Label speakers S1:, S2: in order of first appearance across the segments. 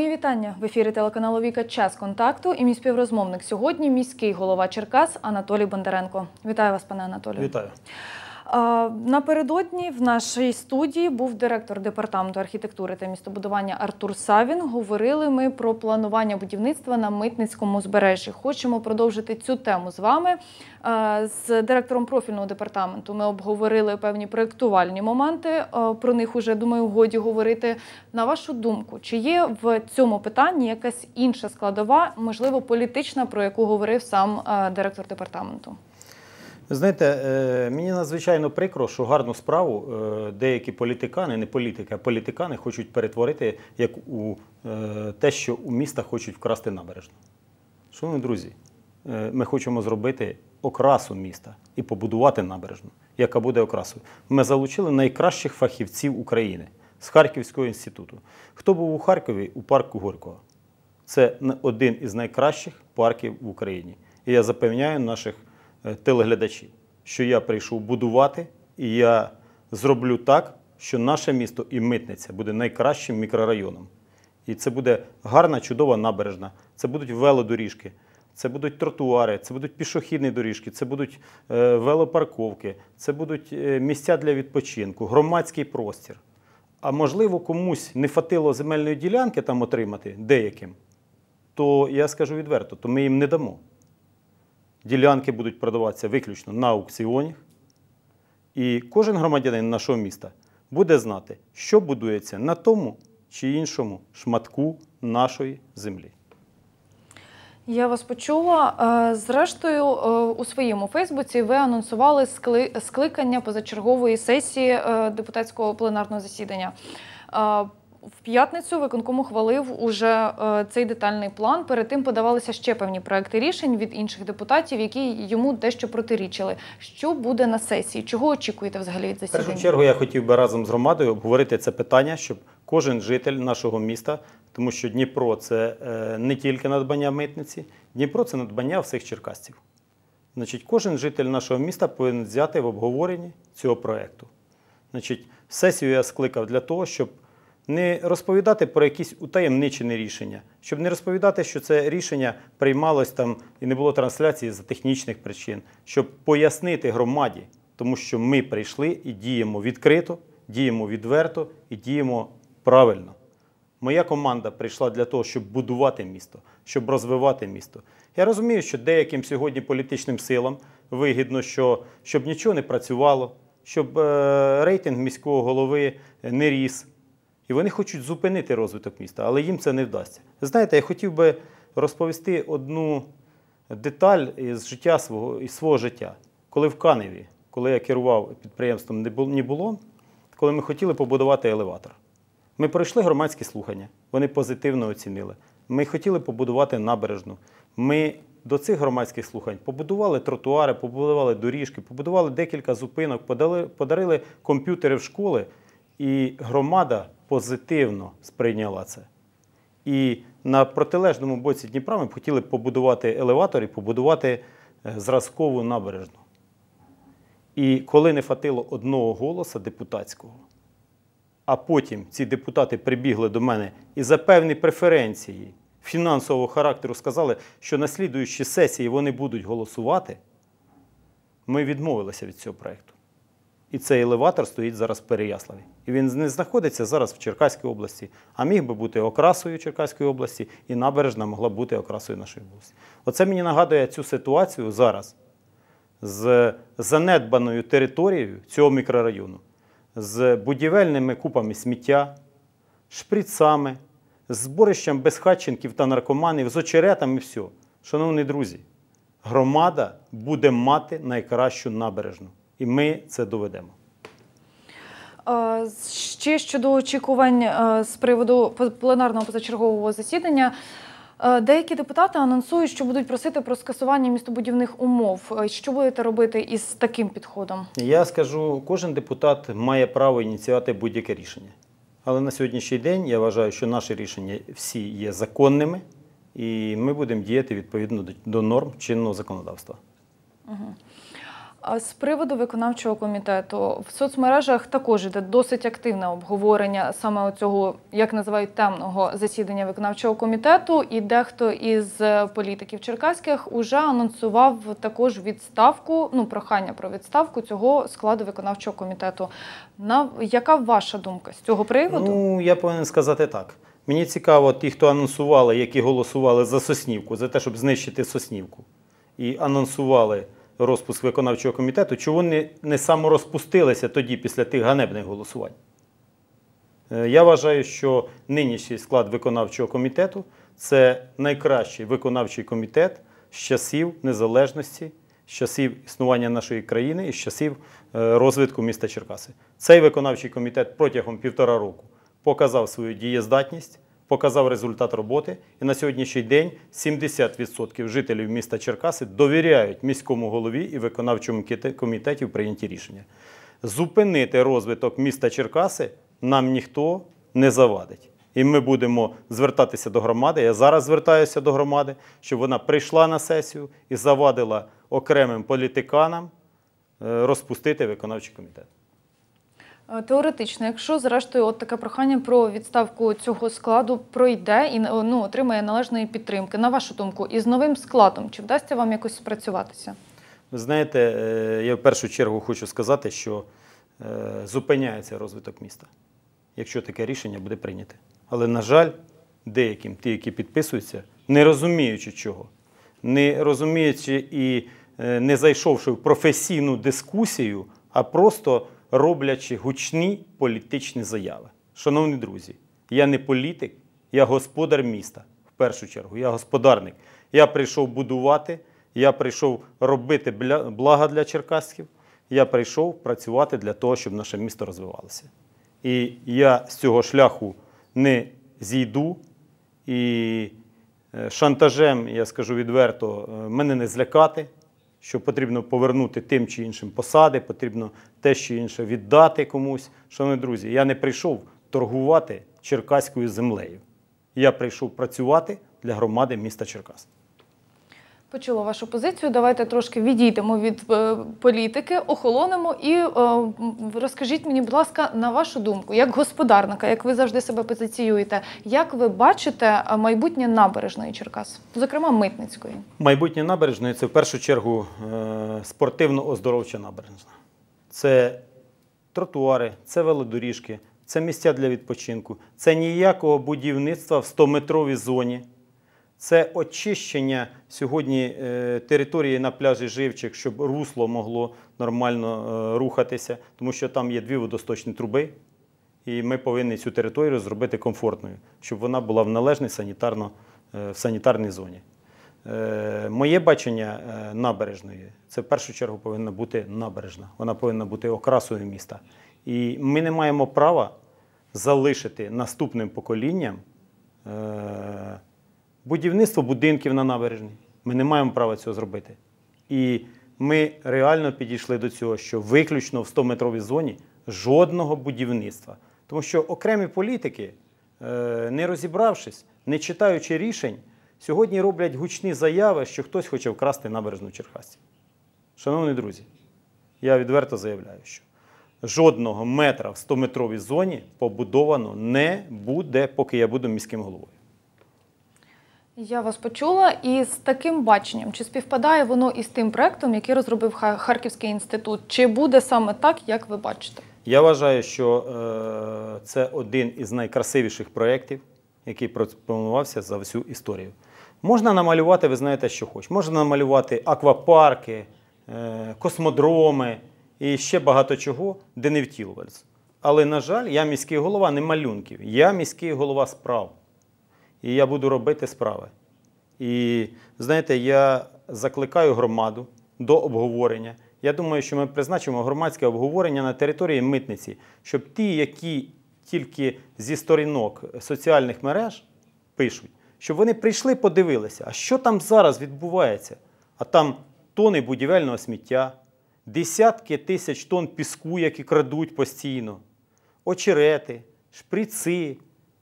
S1: Мої вітання в ефірі телеканалу Віка Час контакту і мій співрозмовник сьогодні міський голова Черкас Анатолій Бондаренко. Вітаю вас, пане Анатолію.
S2: Вітаю.
S1: Напередодні в нашій студії був директор департаменту архітектури та містобудування Артур Савін. Говорили ми про планування будівництва на митницькому узбережжі. Хочемо продовжити цю тему з вами. З директором профільного департаменту ми обговорили певні проєктувальні моменти. Про них уже думаю, годі говорити. На вашу думку, чи є в цьому питанні якась інша складова, можливо, політична, про яку говорив сам директор департаменту?
S2: Знаєте, е, мені надзвичайно прикро, що гарну справу е, деякі політикани, не політики, а політикани хочуть перетворити як у е, те, що у міста хочуть вкрасти набережну. Шановні друзі, ми хочемо зробити окрасу міста і побудувати набережну, яка буде окрасою. Ми залучили найкращих фахівців України з Харківського інституту. Хто був у Харкові у парку Горького? Це один із найкращих парків в Україні. І я запевняю наших телеглядачів, що я прийшов будувати, і я зроблю так, що наше місто і митниця буде найкращим мікрорайоном. І це буде гарна, чудова набережна, це будуть велодоріжки, це будуть тротуари, це будуть пішохідні доріжки, це будуть е, велопарковки, це будуть е, місця для відпочинку, громадський простір. А можливо, комусь не фатило земельної ділянки там отримати деяким, то я скажу відверто, то ми їм не дамо. Ділянки будуть продаватися виключно на аукціоні. І кожен громадянин нашого міста буде знати, що будується на тому чи іншому шматку нашої землі.
S1: Я вас почула. Е, Зрештою, е, у своєму Фейсбуці ви анонсували скликання позачергової сесії е, депутатського пленарного засідання. В п'ятницю виконком ухвалив уже е, цей детальний план. Перед тим подавалися ще певні проекти рішень від інших депутатів, які йому дещо протирічили. Що буде на сесії? Чого очікуєте взагалі від
S2: В першу чергу я хотів би разом з громадою обговорити це питання, щоб кожен житель нашого міста, тому що Дніпро це е, не тільки надбання митниці, Дніпро це надбання всіх черкасців. Значить, кожен житель нашого міста повинен взяти в обговоренні цього проєкту. Значить, сесію я скликав для того, щоб не розповідати про якісь утаємничені рішення, щоб не розповідати, що це рішення приймалось там і не було трансляції за технічних причин, щоб пояснити громаді, тому що ми прийшли і діємо відкрито, діємо відверто і діємо правильно. Моя команда прийшла для того, щоб будувати місто, щоб розвивати місто. Я розумію, що деяким сьогодні політичним силам вигідно, що, щоб нічого не працювало, щоб е, рейтинг міського голови не ріс. І вони хочуть зупинити розвиток міста, але їм це не вдасться. Знаєте, я хотів би розповісти одну деталь із життя свого, із свого життя. Коли в Каневі, коли я керував підприємством «Не було», коли ми хотіли побудувати елеватор. Ми пройшли громадські слухання, вони позитивно оцінили. Ми хотіли побудувати набережну. Ми до цих громадських слухань побудували тротуари, побудували доріжки, побудували декілька зупинок, подарили комп'ютери в школи, і громада позитивно сприйняла це. І на протилежному боці Дніпра ми хотіли побудувати елеватор і побудувати е, зразкову набережну. І коли не фатило одного голоса депутатського, а потім ці депутати прибігли до мене і за певні преференції фінансового характеру сказали, що на слідуючій сесії вони будуть голосувати, ми відмовилися від цього проєкту. І цей елеватор стоїть зараз в Переяславі. І він не знаходиться зараз в Черкаській області, а міг би бути окрасою Черкаської області, і набережна могла бути окрасою нашої області. Оце мені нагадує цю ситуацію зараз з занедбаною територією цього мікрорайону, з будівельними купами сміття, шприцами, з зборищем безхатченків та наркоманів, з очеретами все. Шановні друзі, громада буде мати найкращу набережну. І ми це доведемо.
S1: Е, Ще щодо очікувань е, з приводу пленарного позачергового засідання. е, Деякі депутати анонсують, що будуть просити про скасування містобудівних умов. Що будете робити із таким підходом?
S2: Я скажу, кожен депутат має право ініціювати будь-яке рішення. Але на сьогоднішній день я вважаю, що наші рішення всі є законними, і ми будемо діяти відповідно до- до норм чинного законодавства.
S1: А з приводу виконавчого комітету в соцмережах також іде досить активне обговорення саме цього, як називають темного засідання виконавчого комітету. І дехто із е, політиків черкаських уже анонсував також відставку, ну прохання про відставку цього складу виконавчого комітету. На яка ваша думка з цього приводу?
S2: Ну, я повинен сказати так. Мені цікаво, ті, хто анонсували, які голосували за Соснівку, за те, щоб знищити Соснівку, і анонсували розпуск виконавчого комітету, чого вони не саморозпустилися тоді після тих ганебних голосувань. Е, Я вважаю, що нинішній склад виконавчого комітету це найкращий виконавчий комітет з часів незалежності, з часів існування нашої країни і з часів е, розвитку міста Черкаси. Цей виконавчий комітет протягом півтора року показав свою дієздатність, показав результат роботи. І на сьогоднішній день 70% жителів міста Черкаси довіряють міському голові і виконавчому комітеті в прийнятті рішення. Зупинити розвиток міста Черкаси нам ніхто не завадить. І ми будемо звертатися до громади. Я зараз звертаюся до громади, щоб вона прийшла на сесію і завадила окремим політиканам е, розпустити виконавчий комітет.
S1: Е, Теоретично, якщо зрештою от таке прохання про відставку цього складу пройде і ну, отримає належної підтримки, на вашу думку, із новим складом, чи вдасться вам якось спрацюватися?
S2: Ви знаєте, е, я в першу чергу хочу сказати, що е, зупиняється розвиток міста, якщо таке рішення буде прийнято. Але, на жаль, деяким, ті, які підписуються, не розуміючи чого, не розуміючи і е, не зайшовши в професійну дискусію, а просто роблячи гучні політичні заяви. Шановні друзі, я не політик, я господар міста в першу чергу, я господарник. Я прийшов будувати, я прийшов робити блага для черкасців, я прийшов працювати для того, щоб наше місто розвивалося. І я з цього шляху не зійду. І е, шантажем, я скажу відверто, е, мене не злякати, що потрібно повернути тим чи іншим посади, потрібно те чи інше віддати комусь. Шановні друзі, я не прийшов торгувати черкаською землею. Я прийшов працювати для громади міста Черкас.
S1: Почула вашу позицію. Давайте трошки відійдемо від е, політики, охолонемо і е, розкажіть мені, будь ласка, на вашу думку, як господарника, як ви завжди себе позиціюєте, як ви бачите е, майбутнє набережної Черкас, зокрема митницької?
S2: Майбутнє набережної це в першу чергу спортивно-оздоровча набережна. Це тротуари, це велодоріжки, це місця для відпочинку, це ніякого будівництва в 100-метровій зоні. Це очищення сьогодні е, території на пляжі Живчик, щоб русло могло нормально е, рухатися, тому що там є дві водосточні труби, і ми повинні цю територію зробити комфортною, щоб вона була в належній санітарно, е, в санітарній зоні. Моє бачення набережної це в першу чергу повинна бути набережна. Вона повинна бути окрасою міста. І ми не маємо права залишити наступним поколінням будівництво будинків на набережній. Ми не маємо права цього зробити. І ми реально підійшли до цього, що виключно в 100-метровій зоні жодного будівництва. Тому що окремі політики, е, не розібравшись, не читаючи рішень, сьогодні роблять гучні заяви, що хтось хоче вкрасти набережну Черкасів. Шановні друзі, я відверто заявляю, що жодного метра в 100-метровій зоні побудовано не буде, поки я буду міським головою.
S1: Я вас почула, і з таким баченням, чи співпадає воно із тим проектом, який розробив Харківський інститут? Чи буде саме так, як ви бачите?
S2: Я вважаю, що е, це один із найкрасивіших проєктів, який пропонувався за всю історію. Можна намалювати, ви знаєте, що хоч. Можна намалювати аквапарки, е, космодроми і ще багато чого, де не втілювалися. Але, на жаль, я міський голова не малюнків, я міський голова справ. І я буду робити справи. І знаєте, я закликаю громаду до обговорення. Я думаю, що ми призначимо громадське обговорення на території митниці, щоб ті, які тільки зі сторінок соціальних мереж пишуть, щоб вони прийшли, подивилися, а що там зараз відбувається. А там тони будівельного сміття, десятки тисяч тонн піску, які крадуть постійно, очерети, шприци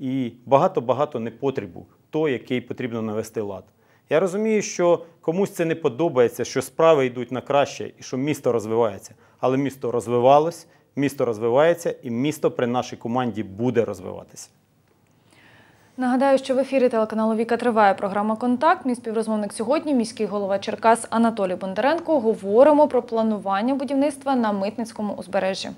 S2: і багато-багато непотребу, той, який потрібно навести лад. Я розумію, що комусь це не подобається, що справи йдуть на краще і що місто розвивається. Але місто розвивалось, місто розвивається, і місто при нашій команді буде розвиватися.
S1: Нагадаю, що в ефірі телеканалу Віка триває програма Контакт. Мій співрозмовник сьогодні, міський голова Черкас Анатолій Бондаренко. Говоримо про планування будівництва на митницькому узбережжі.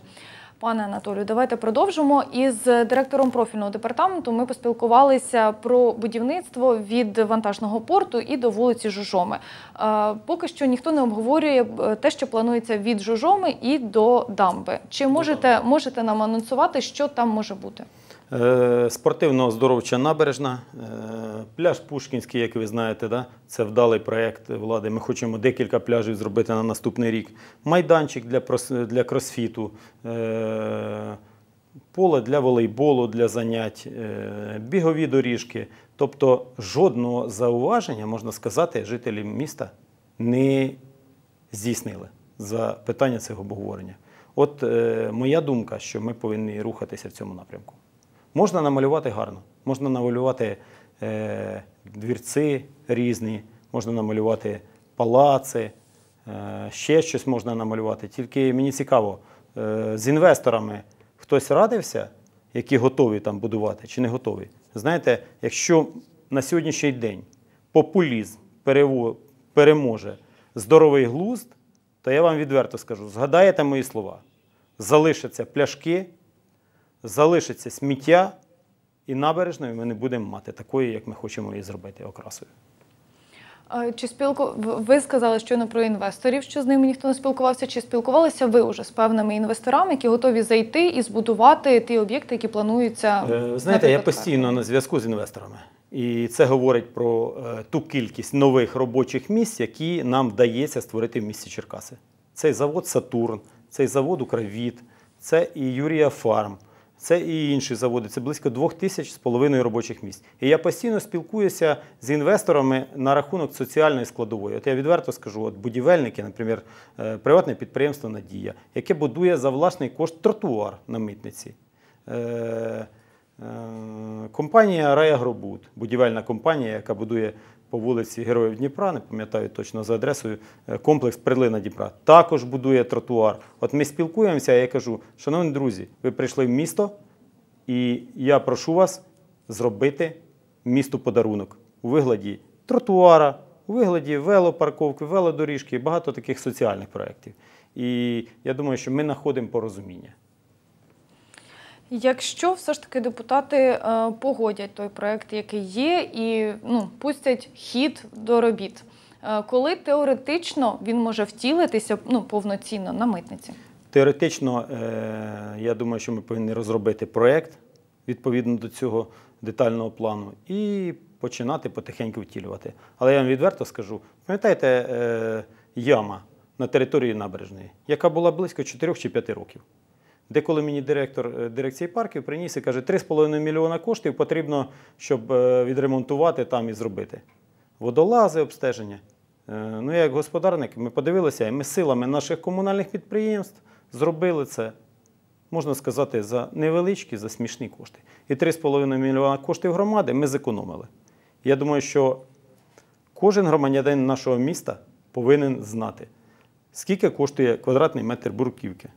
S1: Пане Анатолію, давайте продовжимо. Із директором профільного департаменту ми поспілкувалися про будівництво від вантажного порту і до вулиці Жужоми. Е, Поки що ніхто не обговорює е, те, що планується від Жужоми і до дамби. Чи можете, можете нам анонсувати, що там може бути?
S2: Е, Спортивно-оздоровча набережна, е, пляж Пушкінський, як ви знаєте, да? це вдалий проєкт влади. Ми хочемо декілька пляжів зробити на наступний рік. Майданчик для, для кросфіту, е, поле для волейболу, для занять, бігові доріжки. Тобто жодного зауваження, можна сказати, жителі міста не здійснили за питання цього обговорення. От моя думка, що ми повинні рухатися в цьому напрямку. Можна намалювати гарно, можна намалювати е, двірці різні, можна намалювати палаци, е, ще щось можна намалювати. Тільки мені цікаво, е, з інвесторами хтось радився, які готові там будувати чи не готові. Знаєте, якщо на сьогоднішній день популізм переможе здоровий глузд, то я вам відверто скажу: згадаєте мої слова, залишаться пляшки, залишиться сміття, і набережною ми не будемо мати такої, як ми хочемо її зробити окрасою.
S1: Чи спілку ви сказали щойно про інвесторів, що з ними ніхто не спілкувався? Чи спілкувалися ви вже з певними інвесторами, які готові зайти і збудувати ті об'єкти, які плануються?
S2: Е, Знаєте, я постійно на зв'язку з інвесторами. І це говорить про е, ту кількість нових робочих місць, які нам вдається створити в місті Черкаси. Цей завод Сатурн, цей завод Укравіт, це і Юрія Фарм, це і інші заводи. Це близько двох тисяч з половиною робочих місць. І я постійно спілкуюся з інвесторами на рахунок соціальної складової. От я відверто скажу, от будівельники, наприклад, е, приватне підприємство Надія, яке будує за власний кошт тротуар на митниці. Е, е, Компанія Раягробуд, будівельна компанія, яка будує по вулиці Героїв Дніпра, не пам'ятаю точно за адресою, е, комплекс Прилина Дніпра, також будує тротуар. От ми спілкуємося, я кажу, шановні друзі, ви прийшли в місто, і я прошу вас зробити місту подарунок у вигляді тротуара, у вигляді велопарковки, велодоріжки, багато таких соціальних проєктів. І я думаю, що ми знаходимо порозуміння.
S1: Якщо все ж таки депутати е, погодять той проект, який є, і ну, пустять хід до робіт, е, коли теоретично він може втілитися ну, повноцінно на митниці?
S2: Теоретично, е, я думаю, що ми повинні розробити проєкт відповідно до цього детального плану і починати потихеньку втілювати. Але я вам відверто скажу: пам'ятаєте, яма на території набережної, яка була близько 4 чи 5 років. Де коли мені директор е, дирекції парків приніс і каже, 3,5 мільйона коштів потрібно, щоб е, відремонтувати там і зробити. Водолази, обстеження. Е, Ну, як господарник, ми подивилися, і ми силами наших комунальних підприємств зробили це, можна сказати, за невеличкі, за смішні кошти. І 3,5 мільйона коштів громади ми зекономили. Я думаю, що кожен громадянин нашого міста повинен знати, скільки коштує квадратний метр бурківки,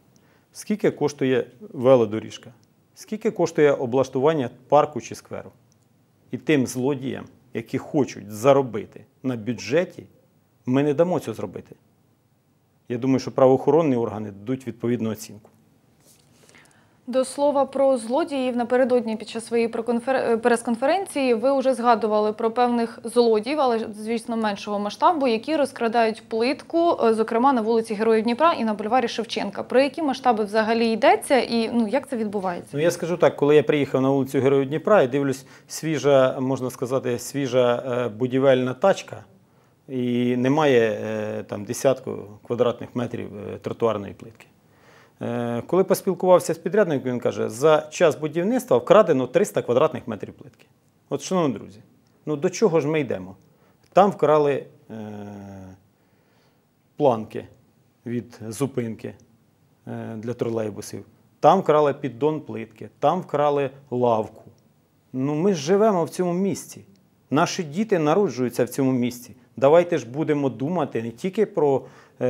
S2: скільки коштує велодоріжка, скільки коштує облаштування парку чи скверу. І тим злодіям, які хочуть заробити на бюджеті, ми не дамо цього зробити. Я думаю, що правоохоронні органи дадуть відповідну оцінку.
S1: До слова про злодіїв напередодні під час своєї е, прес-конференції ви вже згадували про певних злодіїв, але звісно меншого масштабу, які розкрадають плитку, е, зокрема на вулиці Героїв Дніпра і на бульварі Шевченка. Про які масштаби взагалі йдеться, і ну як це відбувається?
S2: Ну, я скажу так, коли я приїхав на вулицю Героїв Дніпра і дивлюсь, свіжа, можна сказати, свіжа е, будівельна тачка, і немає там десятку квадратних метрів тротуарної плитки. Е, Коли поспілкувався з підрядником, він каже, за час будівництва вкрадено 300 квадратних метрів плитки. От, шановні друзі, ну до чого ж ми йдемо? Там вкрали е, планки від зупинки е, для тролейбусів. Там вкрали піддон плитки, там вкрали лавку. Ну, ми ж живемо в цьому місці. Наші діти народжуються в цьому місці. Давайте ж будемо думати не тільки про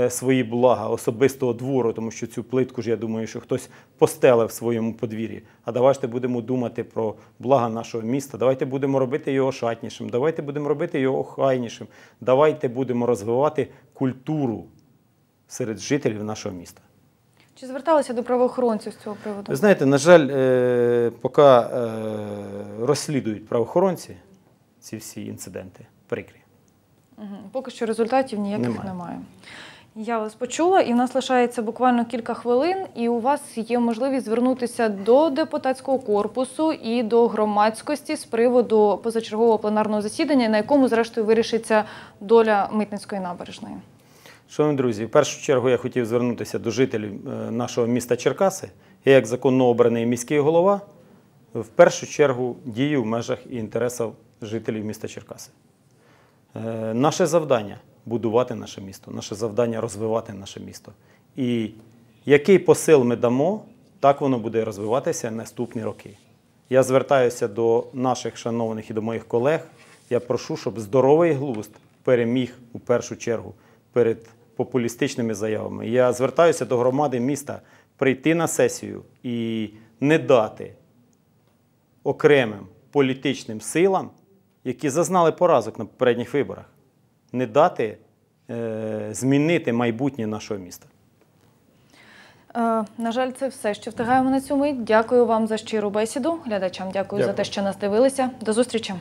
S2: свої блага особистого двору, тому що цю плитку ж я думаю, що хтось постелив в своєму подвір'ї. А давайте будемо думати про блага нашого міста. Давайте будемо робити його шатнішим, давайте будемо робити його охайнішим. Давайте будемо розвивати культуру серед жителів нашого міста.
S1: Чи зверталися до правоохоронців з цього приводу?
S2: Ви знаєте, на жаль, е, поки е, розслідують правоохоронці ці всі інциденти прикрі.
S1: Поки що результатів ніяких
S2: Немає.
S1: немає. Я вас почула, і в нас лишається буквально кілька хвилин, і у вас є можливість звернутися до депутатського корпусу і до громадськості з приводу позачергового пленарного засідання, на якому, зрештою, вирішиться доля митницької набережної.
S2: Шановні друзі, в першу чергу я хотів звернутися до жителів е, нашого міста Черкаси. Я, як законно обраний міський голова, в першу чергу дію в межах і інтересів жителів міста Черкаси. Е, Наше завдання будувати наше місто, наше завдання розвивати наше місто. І який посил ми дамо, так воно буде розвиватися наступні роки. Я звертаюся до наших шановних і до моїх колег. Я прошу, щоб здоровий глузд переміг у першу чергу перед популістичними заявами. Я звертаюся до громади міста прийти на сесію і не дати окремим політичним силам, які зазнали поразок на попередніх виборах, не дати е, змінити майбутнє нашого міста.
S1: Е, на жаль, це все, що встигаємо на цю мить. Дякую вам за щиру бесіду. Глядачам дякую, за те, що нас дивилися. До зустрічі.